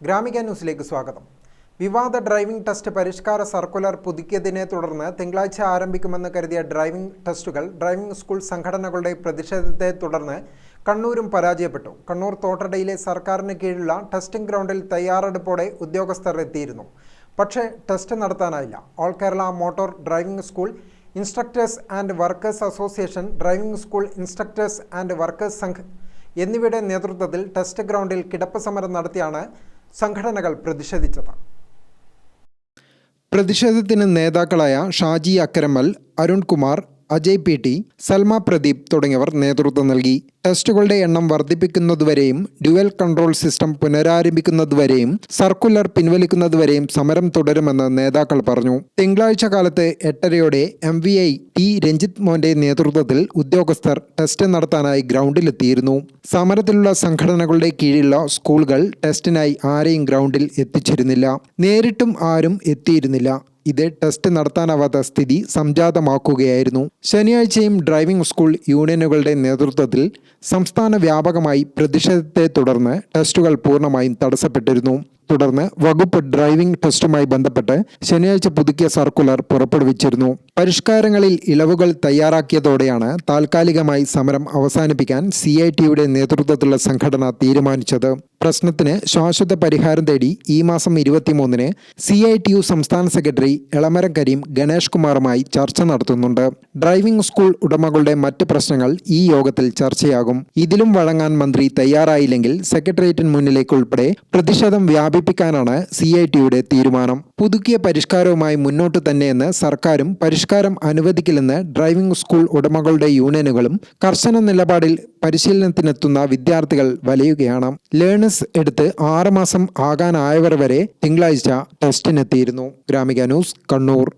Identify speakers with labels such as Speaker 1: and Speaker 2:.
Speaker 1: ഗ്രാമിക ന്യൂസിലേക്ക് സ്വാഗതം. വിവാദ ഡ്രൈവിംഗ് ടെസ്റ്റ് പരിഷ്കാര സർക്കുലർ പുതുക്കിയതിനെ തുടർന്ന് തിങ്കളാഴ്ച ആരംഭിക്കുമെന്ന് കരുതിയ ഡ്രൈവിംഗ് ടെസ്റ്റുകൾ ഡ്രൈവിംഗ് സ്കൂൾ സംഘടനകളുടെ പ്രതിഷേധത്തെ തുടർന്ന് കണ്ണൂരും പരാജയപ്പെട്ടു. കണ്ണൂർ തോട്ടടയിലെ സർക്കാരിന് കീഴിലുള്ള ടെസ്റ്റിംഗ് ഗ്രൗണ്ടിൽ തയ്യാറെടുപ്പോടെ ഉദ്യോഗസ്ഥർ എത്തിയിരുന്നു. പക്ഷേ test നടത്താനായില്ല. All Kerala motor driving school instructors and workers association driving school instructors and workers Sangh എന്നിവയുടെ നേതൃത്വത്തിൽ ടെസ്റ്റ് ഗ്രൗണ്ടിൽ കിടപ്പ് സമരം നടത്തിയാണ് സംഘടനകൾ പ്രതിഷേധിച്ചത് പ്രതിഷേധത്തിന് നേതാക്കളായ ഷാജി അക്കരമൽ അരുൺകുമാർ അജയ് പി ടി സൽമ പ്രദീപ് തുടങ്ങിയവർ നേതൃത്വം നൽകി. ടെസ്റ്റുകളുടെ എണ്ണം വർദ്ധിപ്പിക്കുന്നതുവരെയും ഡ്യുവൽ കൺട്രോൾ സിസ്റ്റം പുനരാരംഭിക്കുന്നതുവരെയും സർക്കുലർ പിൻവലിക്കുന്നതുവരെയും സമരം തുടരുമെന്ന് നേതാക്കൾ പറഞ്ഞു. തിങ്കളാഴ്ച കാലത്ത് എട്ടരയോടെ M V I T Ranjith മോന്റെ നേതൃത്വത്തിൽ ഉദ്യോഗസ്ഥർ ടെസ്റ്റ് നടത്താനായി ഗ്രൗണ്ടിലെത്തിയിരുന്നു. സമരത്തിലുള്ള സംഘടനകളുടെ കീഴിലുള്ള സ്കൂളുകൾ ടെസ്റ്റിനായി ആരെയും ഗ്രൗണ്ടിൽ എത്തിച്ചിരുന്നില്ല. നേരിട്ടും ആരും എത്തിയിരുന്നില്ല. ഇത് ടെസ്റ്റ് നടത്താനാവാത്ത സ്ഥിതി സംജാതമാക്കുകയായിരുന്നു. ശനിയാഴ്ചയും ഡ്രൈവിംഗ് സ്കൂൾ യൂണിയനുകളുടെ നേതൃത്വത്തിൽ സംസ്ഥാന വ്യാപകമായി പ്രതിഷേധത്തെ തുടർന്ന് ടെസ്റ്റുകൾ പൂർണമായും തടസ്സപ്പെട്ടിരുന്നു. തുടർന്ന് വകുപ്പ് ഡ്രൈവിംഗ് ടെസ്റ്റുമായി ബന്ധപ്പെട്ട് ശനിയാഴ്ച പുതുക്കിയ സർക്കുലർ പുറപ്പെടുവിച്ചിരുന്നു. പരിഷ്കാരങ്ങളിൽ ഇളവുകൾ തയ്യാറാക്കിയതോടെയാണ് താൽക്കാലികമായി സമരം അവസാനിപ്പിക്കാൻ സി ഐ ടിയുടെ നേതൃത്വത്തിലുള്ള സംഘടന തീരുമാനിച്ചത്. പ്രശ്നത്തിന് ശാശ്വത പരിഹാരം തേടി ഈ മാസം ഇരുപത്തിമൂന്നിന് സി ഐ ടി യു സംസ്ഥാന സെക്രട്ടറി എളമരം കരീം ഗണേഷ് കുമാറുമായി ചർച്ച നടത്തുന്നുണ്ട്. ഡ്രൈവിംഗ് സ്കൂൾ ഉടമകളുടെ മറ്റ് പ്രശ്നങ്ങൾ ഈ യോഗത്തിൽ ചർച്ചയാകും. ഇതിലും വഴങ്ങാൻ മന്ത്രി തയ്യാറായില്ലെങ്കിൽ സെക്രട്ടേറിയറ്റിന് മുന്നിലേക്ക് ഉൾപ്പെടെ പ്രതിഷേധം വ്യാപിപ്പിക്കാനാണ് സി ഐ ടിയുടെ തീരുമാനം. പുതുക്കിയ പരിഷ്കാരവുമായി മുന്നോട്ട് തന്നെയെന്ന് സർക്കാരും പരിഷ്കാരം അനുവദിക്കില്ലെന്ന് ഡ്രൈവിംഗ് സ്കൂൾ ഉടമകളുടെ യൂണിയനുകളും കർശന നിലപാടിൽ പരിശീലനത്തിനെത്തുന്ന വിദ്യാർത്ഥികൾ വലയുകയാണ്. ലേണേഴ്സ് എടുത്ത് ആറുമാസം ആകാനായവർ വരെ തിങ്കളാഴ്ച ടെസ്റ്റിനെത്തിയിരുന്നു. ഗ്രാമിക ന്യൂസ് കണ്ണൂർ.